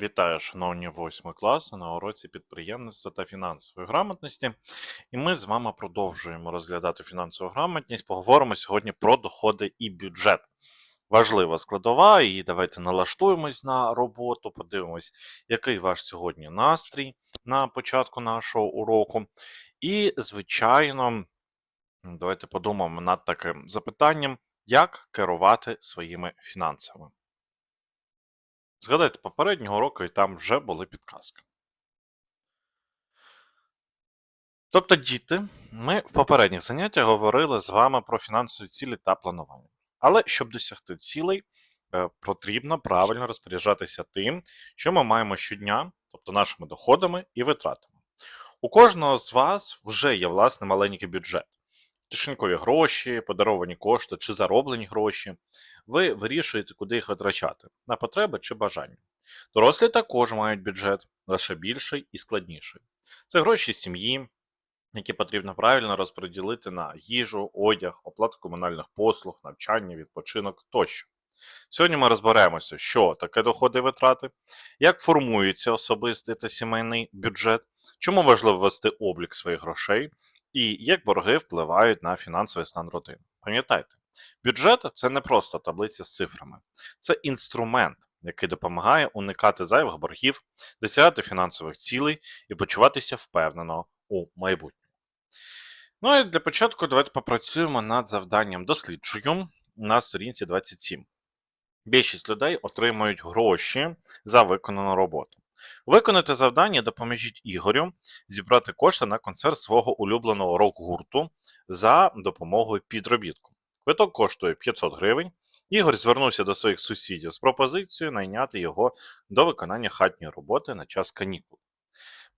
Вітаю, шановні восьми класи на уроці підприємництва та фінансової грамотності. І ми з вами продовжуємо розглядати фінансову грамотність. Поговоримо сьогодні про доходи і бюджет. Важлива складова, і давайте налаштуємось на роботу, подивимось, який ваш сьогодні настрій на початку нашого уроку. І, звичайно, давайте подумаємо над таким запитанням, як керувати своїми фінансами. Згадайте попереднього уроку, і там вже були підказки. Тобто, діти, ми в попередніх заняттях говорили з вами про фінансові цілі та планування. Але щоб досягти цілей, е, потрібно правильно розпоряджатися тим, що ми маємо щодня, тобто нашими доходами і витратами. У кожного з вас вже є власний маленький бюджет. Кишенькові гроші, подаровані кошти чи зароблені гроші. Ви вирішуєте, куди їх витрачати на потреби чи бажання. Дорослі також мають бюджет, лише більший і складніший. Це гроші сім'ї, які потрібно правильно розподілити на їжу, одяг, оплату комунальних послуг, навчання, відпочинок тощо. Сьогодні ми розберемося, що таке доходи і витрати, як формується особистий та сімейний бюджет, чому важливо вести облік своїх грошей, і як борги впливають на фінансовий стан родини. Пам'ятайте, бюджет це не просто таблиця з цифрами, це інструмент, який допомагає уникати зайвих боргів, досягати фінансових цілей і почуватися впевнено у майбутньому. Ну і для початку давайте попрацюємо над завданням досліджую на сторінці 27. Більшість людей отримують гроші за виконану роботу. Виконати завдання допоможіть Ігорю зібрати кошти на концерт свого улюбленого рок-гурту за допомогою підробітку. Квиток коштує 500 гривень. Ігор звернувся до своїх сусідів з пропозицією найняти його до виконання хатньої роботи на час канікул.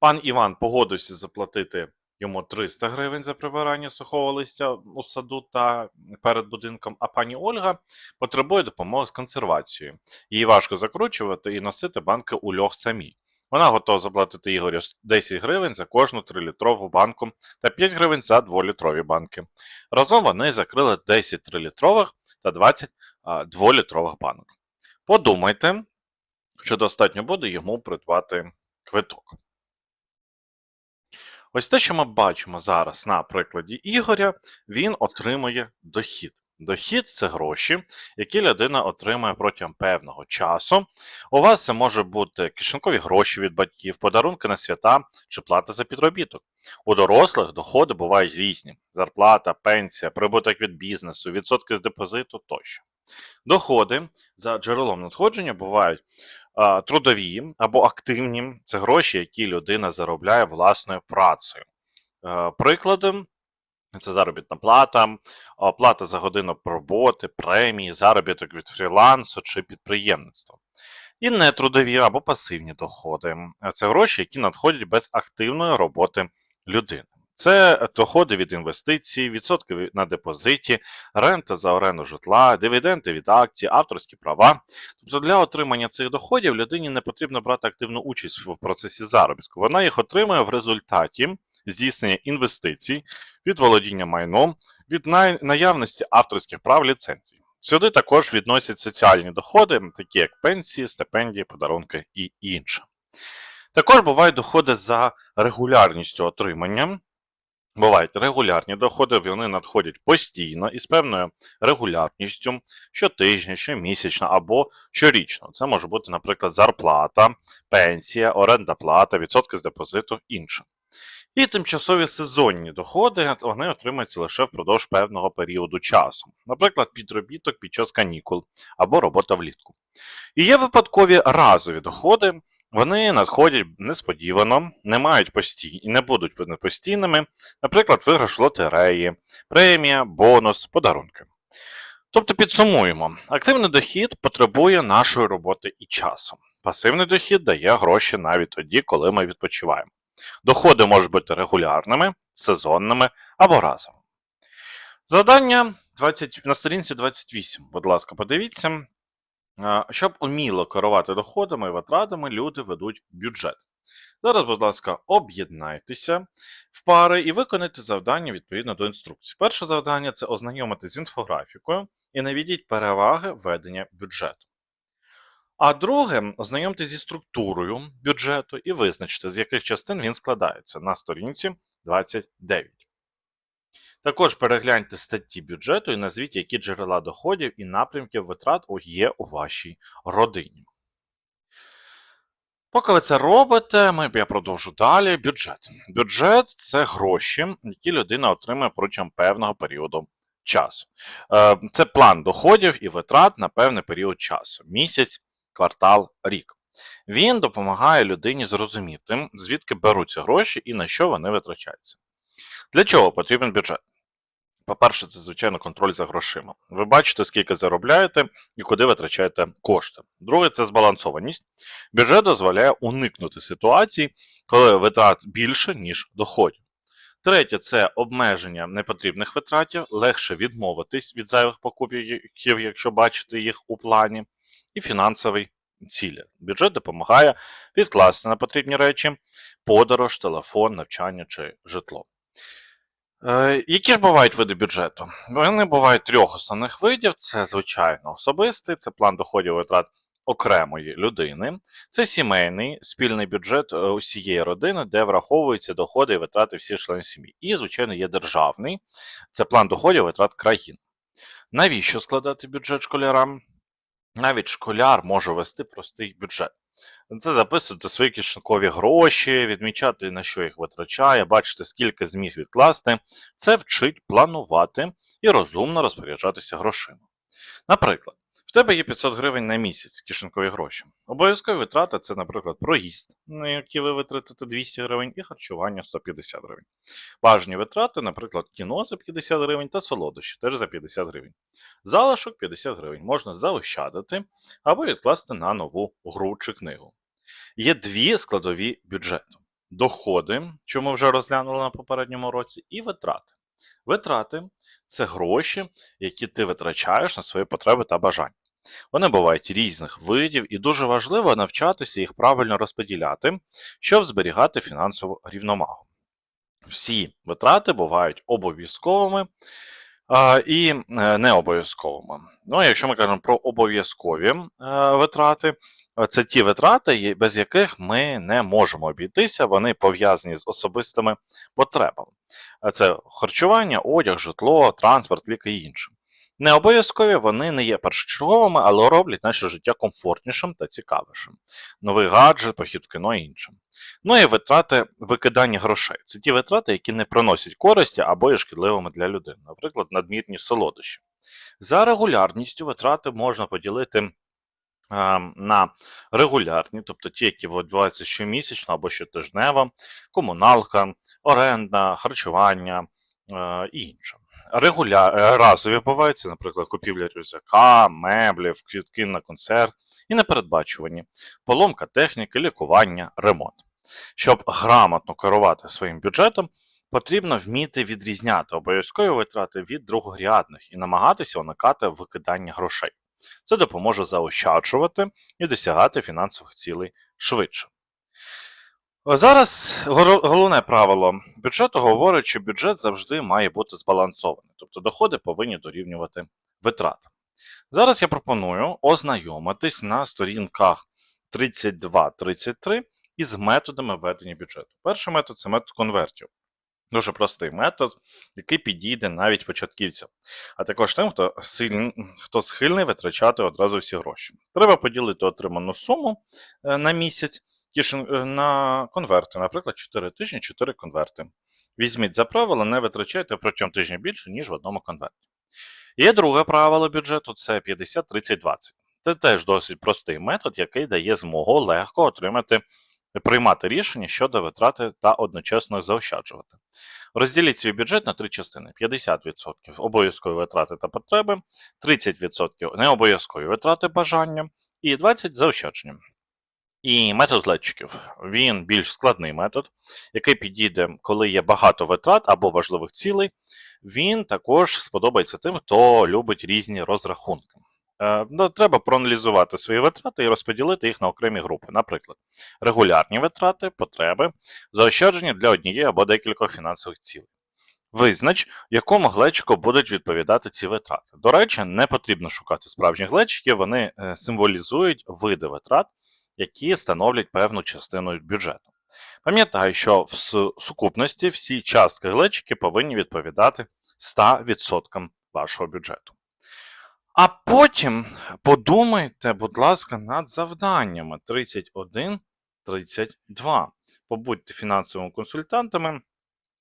Пан Іван погодився заплатити йому 300 гривень за прибирання сухого листя у саду та перед будинком, а пані Ольга потребує допомоги з консервацією. Їй важко закручувати і носити банки у льох самій. Вона готова заплатити Ігорю 10 гривень за кожну 3-літрову банку та 5 гривень за 2-літрові банки. Разом вони закрили 10 3-літрових та 20 2-літрових банок. Подумайте, що достатньо буде йому придбати квиток. Ось те, що ми бачимо зараз на прикладі Ігоря, він отримує дохід. Дохід це гроші, які людина отримує протягом певного часу. У вас це може бути кишенькові гроші від батьків, подарунки на свята чи плата за підробіток. У дорослих доходи бувають різні: зарплата, пенсія, прибуток від бізнесу, відсотки з депозиту тощо. Доходи за джерелом надходження бувають трудові або активні це гроші, які людина заробляє власною працею. Е, Прикладом це заробітна плата, оплата за годину роботи, премії, заробіток від фрілансу чи підприємництва. І нетрудові або пасивні доходи. Це гроші, які надходять без активної роботи людини. Це доходи від інвестицій, відсотки на депозиті, рента за оренду житла, дивіденди від акцій, авторські права. Тобто для отримання цих доходів людині не потрібно брати активну участь в процесі заробітку. Вона їх отримує в результаті здійснення інвестицій, від володіння майном, від наявності авторських прав ліцензій. Сюди також відносять соціальні доходи, такі як пенсії, стипендії, подарунки і інше. Також бувають доходи за регулярністю отримання. Бувають регулярні доходи, вони надходять постійно і з певною регулярністю щотижня, щомісячно або щорічно. Це може бути, наприклад, зарплата, пенсія, оренда плата, відсотки з депозиту інше. І тимчасові сезонні доходи вони отримуються лише впродовж певного періоду часу, наприклад, підробіток під час канікул або робота влітку. І є випадкові разові доходи, вони надходять несподівано, не мають постій... не будуть постійними, наприклад, виграш лотереї, премія, бонус, подарунки. Тобто підсумуємо, активний дохід потребує нашої роботи і часу. Пасивний дохід дає гроші навіть тоді, коли ми відпочиваємо. Доходи можуть бути регулярними, сезонними або разовими. Завдання 20, на сторінці 28. Будь ласка, подивіться. Щоб уміло керувати доходами і витратами, люди ведуть бюджет. Зараз, будь ласка, об'єднайтеся в пари і виконайте завдання відповідно до інструкції. Перше завдання це ознайомитися з інфографікою і наведіть переваги ведення бюджету. А друге, ознайомтесь зі структурою бюджету і визначте, з яких частин він складається на сторінці 29. Також перегляньте статті бюджету і назвіть, які джерела доходів і напрямків витрат є у вашій родині. Поки ви це робите, я продовжу далі. Бюджет. Бюджет це гроші, які людина отримує протягом певного періоду часу. Е, Це план доходів і витрат на певний період часу: місяць, квартал, рік. Він допомагає людині зрозуміти, звідки беруться гроші і на що вони витрачаються. Для чого потрібен бюджет? По-перше, це, звичайно, контроль за грошима. Ви бачите, скільки заробляєте і куди витрачаєте кошти. Друге, це збалансованість. Бюджет дозволяє уникнути ситуацій, коли витрат більше, ніж доходів. Третє це обмеження непотрібних витратів, легше відмовитись від зайвих покупків, якщо бачите їх у плані, і фінансовий цілі. Бюджет допомагає відкласти на потрібні речі, подорож, телефон, навчання чи житло. Е, Які ж бувають види бюджету? Вони бувають трьох основних видів: це звичайно особистий, це план доходів і витрат окремої людини, це сімейний спільний бюджет е, усієї родини, де враховуються доходи і витрати всіх членів сім'ї. І, звичайно, є державний, це план доходів і витрат країн. Навіщо складати бюджет школярам? Навіть школяр може вести простий бюджет. Це записувати свої кишенькові гроші, відмічати, на що їх витрачає, бачити, скільки зміг відкласти. Це вчить планувати і розумно розпоряджатися грошима. Наприклад, в тебе є 500 гривень на місяць кишенькові гроші. Обов'язкові витрати це, наприклад, проїзд, на які ви витратите 200 гривень, і харчування 150 гривень. Бажані витрати, наприклад, кіно за 50 гривень та солодощі теж за 50 гривень. Залишок 50 гривень можна заощадити або відкласти на нову гру чи книгу. Є дві складові бюджету: доходи, що ми вже розглянули на попередньому році, і витрати. Витрати це гроші, які ти витрачаєш на свої потреби та бажання. Вони бувають різних видів, і дуже важливо навчатися їх правильно розподіляти, щоб зберігати фінансову рівномагу. Всі витрати бувають обов'язковими і е, необов'язковими. Ну, якщо ми кажемо про обов'язкові е, витрати, це ті витрати, без яких ми не можемо обійтися, вони пов'язані з особистими потребами. Це харчування, одяг, житло, транспорт, ліки і інше. Не обов'язкові вони не є першочерговими, але роблять наше життя комфортнішим та цікавішим. Новий гаджет, похід в кіно і інше. Ну і витрати викидання грошей. Це ті витрати, які не приносять користі або є шкідливими для людини, наприклад, надмірні солодощі. За регулярністю витрати можна поділити е, на регулярні, тобто ті, які відбуваються щомісячно або щотижнево, комуналка, оренда, харчування е, і інше. Регуля... е, Разові буваються, наприклад, купівля рюкзака, меблів, квітки на концерт і непередбачувані, поломка техніки, лікування, ремонт. Щоб грамотно керувати своїм бюджетом, потрібно вміти відрізняти обов'язкові витрати від другорядних і намагатися уникати викидання грошей. Це допоможе заощаджувати і досягати фінансових цілей швидше. Зараз головне правило бюджету говорить, що бюджет завжди має бути збалансований, тобто доходи повинні дорівнювати витратам. Зараз я пропоную ознайомитись на сторінках 32-33 із методами ведення бюджету. Перший метод це метод конвертів. Дуже простий метод, який підійде навіть початківцям, а також тим, хто, сильний, хто схильний витрачати одразу всі гроші. Треба поділити отриману суму е, на місяць кишен- е, на конверти, наприклад, 4 тижні, 4 конверти. Візьміть за правило, не витрачайте протягом тижня більше, ніж в одному конверті. Є друге правило бюджету це 50-30-20. Це теж досить простий метод, який дає змогу легко отримати, приймати рішення щодо витрати та одночасно заощаджувати. Розділіть свій бюджет на три частини: 50% обов'язкові витрати та потреби, 30% необов'язкові витрати бажання і 20% заощадження. І метод злетчиків. Він більш складний метод, який підійде, коли є багато витрат або важливих цілей. Він також сподобається тим, хто любить різні розрахунки. Е, ну, треба проаналізувати свої витрати і розподілити їх на окремі групи. Наприклад, регулярні витрати, потреби, заощадження для однієї або декількох фінансових цілей. Визнач, якому глечику будуть відповідати ці витрати. До речі, не потрібно шукати справжніх глечиків, вони е, символізують види витрат, які становлять певну частину бюджету. Пам'ятаю, що в сукупності всі частки глечики повинні відповідати 100% вашого бюджету. А потім подумайте, будь ласка, над завданнями 31, 32. Побудьте фінансовими консультантами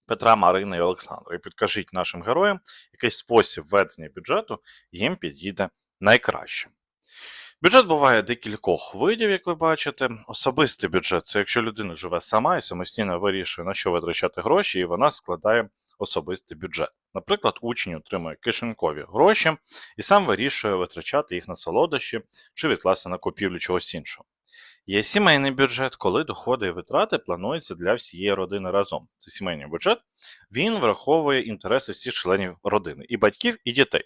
Петра, Марини і Олександра. І підкажіть нашим героям, який спосіб ведення бюджету їм підійде найкраще. Бюджет буває декількох видів, як ви бачите. Особистий бюджет це якщо людина живе сама і самостійно вирішує, на що витрачати гроші, і вона складає особистий бюджет. Наприклад, учень отримує кишенькові гроші і сам вирішує витрачати їх на солодощі чи відкласти на купівлю чогось іншого. Є сімейний бюджет, коли доходи і витрати плануються для всієї родини разом. Це сімейний бюджет. Він враховує інтереси всіх членів родини, і батьків, і дітей.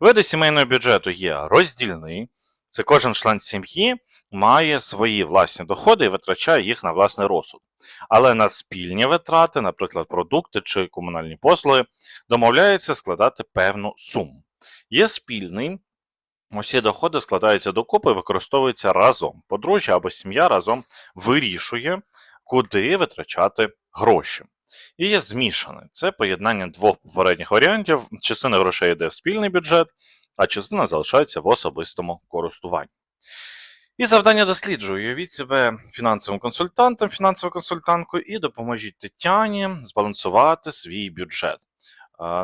Види сімейного бюджету є роздільний. Це кожен член сім'ї має свої власні доходи і витрачає їх на власний розсуд. Але на спільні витрати, наприклад, продукти чи комунальні послуги, домовляється складати певну суму. Є спільний. Усі доходи складаються докупи і використовуються разом. Подружжя або сім'я разом вирішує, куди витрачати гроші. І є змішане. Це поєднання двох попередніх варіантів. Частина грошей йде в спільний бюджет, а частина залишається в особистому користуванні. І завдання досліджую. Уявіть себе фінансовим консультантом, фінансовою консультанткою, і допоможіть Тетяні збалансувати свій бюджет.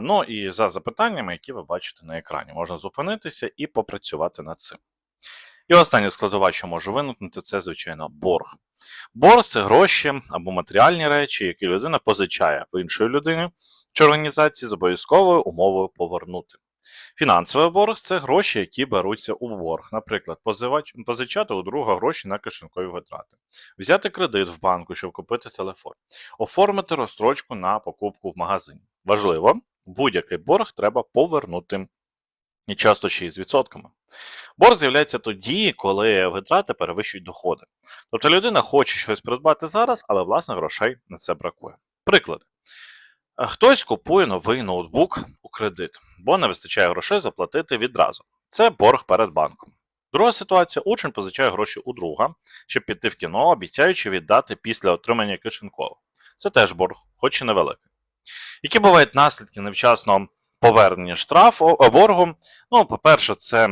Ну і за запитаннями, які ви бачите на екрані, можна зупинитися і попрацювати над цим. І остання складова, що може виникнути, це, звичайно, борг. Борг це гроші або матеріальні речі, які людина позичає іншої людини чи організації з обов'язковою умовою повернути. Фінансовий борг це гроші, які беруться у борг. Наприклад, позичати у друга гроші на кишенькові витрати, взяти кредит в банку, щоб купити телефон, оформити розстрочку на покупку в магазині. Важливо, будь-який борг треба повернути. І часто ще й з відсотками. Борг з'являється тоді, коли витрати перевищують доходи. Тобто людина хоче щось придбати зараз, але власне грошей на це бракує. Приклади. Е, Хтось купує новий ноутбук кредит, бо не вистачає грошей заплатити відразу. Це борг перед банком. Друга ситуація: учень позичає гроші у друга, щоб піти в кіно, обіцяючи віддати після отримання кишенькова. Це теж борг, хоч і невеликий. Які бувають наслідки невчасного повернення штрафу боргу? Ну, по-перше, це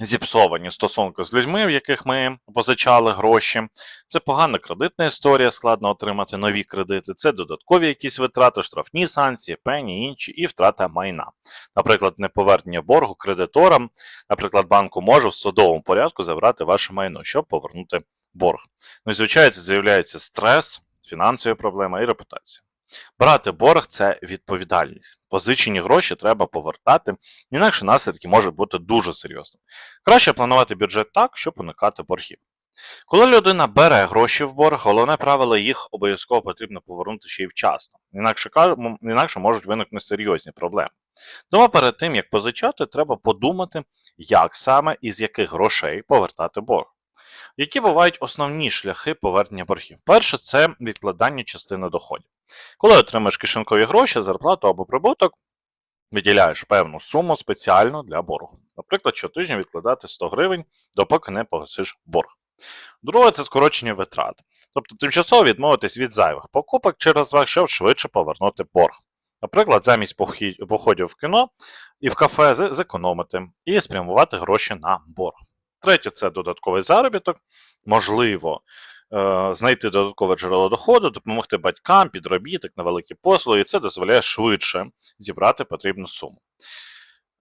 зіпсовані стосунки з людьми, в яких ми позичали гроші. Це погана кредитна історія, складно отримати нові кредити. Це додаткові якісь витрати, штрафні санкції, пені, інші і втрата майна. Наприклад, неповернення боргу кредиторам, наприклад, банку може в судовому порядку забрати ваше майно, щоб повернути борг. Ну і звичайно, з'являється стрес, фінансові проблеми і репутація. Брати борг це відповідальність. Позичені гроші треба повертати, інакше наслідки можуть бути дуже серйозними. Краще планувати бюджет так, щоб уникати боргів. Коли людина бере гроші в борг, головне правило їх обов'язково потрібно повернути ще й вчасно, інакше, інакше можуть виникнути серйозні проблеми. Тому перед тим, як позичати, треба подумати, як саме і з яких грошей повертати борг. Які бувають основні шляхи повернення боргів? Перше це відкладання частини доходів. Коли отримаєш кишенькові гроші, зарплату або прибуток, виділяєш певну суму спеціально для боргу. Наприклад, щотижня відкладати 100 гривень, допоки не погасиш борг. Друге це скорочення витрат. Тобто тимчасово відмовитись від зайвих покупок через вас, щоб швидше повернути борг. Наприклад, замість походів в кіно і в кафе зекономити і спрямувати гроші на борг. Третє це додатковий заробіток. Можливо, знайти додаткове джерело доходу, допомогти батькам, підробіток на великі послуги, і це дозволяє швидше зібрати потрібну суму.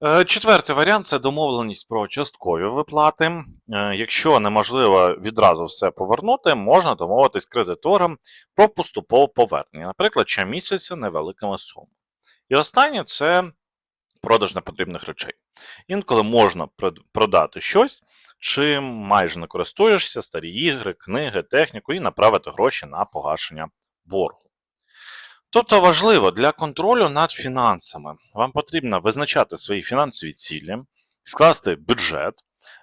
Е, Четвертий варіант це домовленість про часткові виплати. Е, Якщо неможливо відразу все повернути, можна домовитись з кредитором про поступове повернення, наприклад, щомісяця невеликими сумами. І останнє це продаж непотрібних речей. Інколи можна продати щось, чим майже не користуєшся, старі ігри, книги, техніку і направити гроші на погашення боргу. Тобто важливо для контролю над фінансами вам потрібно визначати свої фінансові цілі, скласти бюджет,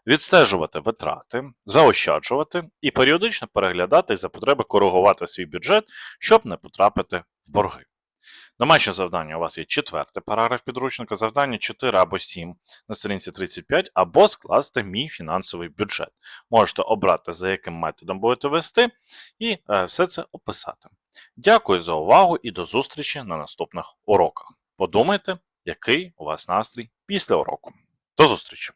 відстежувати витрати, заощаджувати і періодично переглядати за потреби коригувати свій бюджет, щоб не потрапити в борги. Домашнє завдання у вас є четвертий параграф підручника, завдання 4 або 7 на сторінці 35, або скласти мій фінансовий бюджет. Можете обрати, за яким методом будете вести, і е, все це описати. Дякую за увагу і до зустрічі на наступних уроках. Подумайте, який у вас настрій після уроку. До зустрічі!